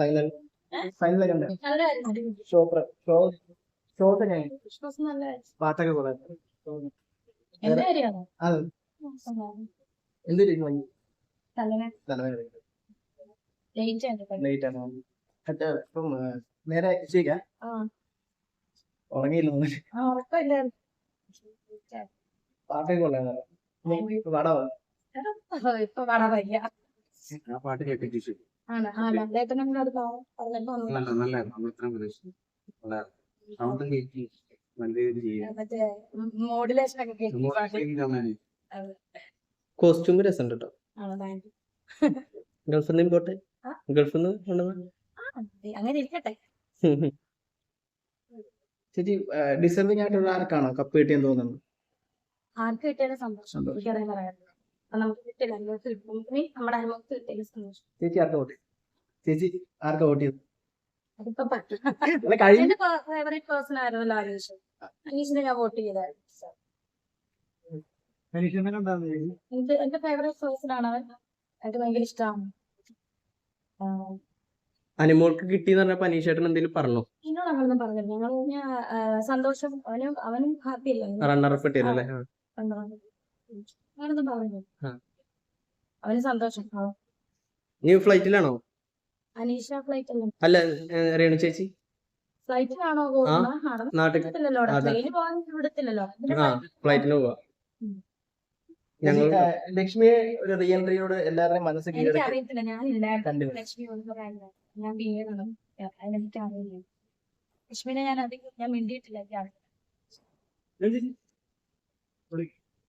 Final final ആണ് നേരെ ആ ഉറങ്ങിയില്ല പാട്ടൊക്കെ കൊള്ളാം പാടാവോ ഇപ്പൊ പാടാൻ വയ്യ ആ പാട്ട് കേട്ടിട്ട് ആണ് ആ നന്ദേട്ടനും കൂടെ അത്. പറഞ്ഞപ്പോ മോഡുലേഷൻ ഒക്കെ കേട്ടി. കോസ്റ്റ്യൂം രസം കേട്ടോ ഗൾഫിൽ നിന്ന് പോട്ടെ? ഗൾഫിൽ നിന്ന് അങ്ങനെ ഇരിക്കട്ടെ. ചേച്ചി ഡിസർവിംഗ് ആയിട്ടുള്ള ആർക്കാണോ കപ്പ് കിട്ടിയെന്ന് തോന്നുന്നു ആർക്ക് കിട്ടിയാലും സന്തോഷം. സന്തോഷം. എനിക്കറിയാൻ പറയാറില്ല അപ്പൊ നമുക്ക് കിട്ടില്ല അനുഭവത്തിൽ കിട്ടും ഇനി നമ്മുടെ അനുഭവത്തിൽ കിട്ടിയാലും സന്തോഷം. ചേച്ചി ആർക്കാ വോട്ട് ചേച്ചി ആർക്കാ വോട്ട് അതിപ്പോ എന്റെ ഫേവറേറ്റ് പേഴ്സൺ ആയിരുന്നല്ലോ അനീഷ്. അനീഷിനെ ഞാൻ വോട്ട് ചെയ്തായിരുന്നു എന്റെ ഫേവറേറ്റ് പേഴ്സൺ ആണ് അവൻ. എനിക്ക് ഭയങ്കര ഇഷ്ടമാണ് അനിമോൾക്ക് കിട്ടിയെന്ന് പറഞ്ഞ പനീഷേട്ടൻ എന്തെങ്കിലും പറഞ്ഞു? എന്നോട് അങ്ങനൊന്നും പറഞ്ഞില്ല. ഞങ്ങൾ ഞാൻ സന്തോഷം അവനും അവനും ഹാപ്പി അല്ലേ? റണ്ണറപ്പ് കിട്ടിയല്ലേ അങ്ങനൊന്നും പറഞ്ഞു. അവന് സന്തോഷം. ആ. നീ ഫ്ലൈറ്റിലാണോ അനീഷ ഫ്ലൈറ്റ് അല്ല രേണു ചേച്ചി? ഫ്ലൈറ്റിലാണോ പോകാൻ വിടത്തില്ലല്ലോ ഫ്ലൈറ്റിന് പോവാ. ഞങ്ങൾ ലക്ഷ്മിയെ ഒരു റിയൽ എല്ലാവരുടെയും മനസ്സ് കീഴടക്കി അറിയത്തില്ല ഞാൻ ബി എ അതിനെനിക്ക് അറിയില്ല. ലക്ഷ്മിനെ ഞാൻ അധികം ഞാൻ മിണ്ടിയിട്ടില്ല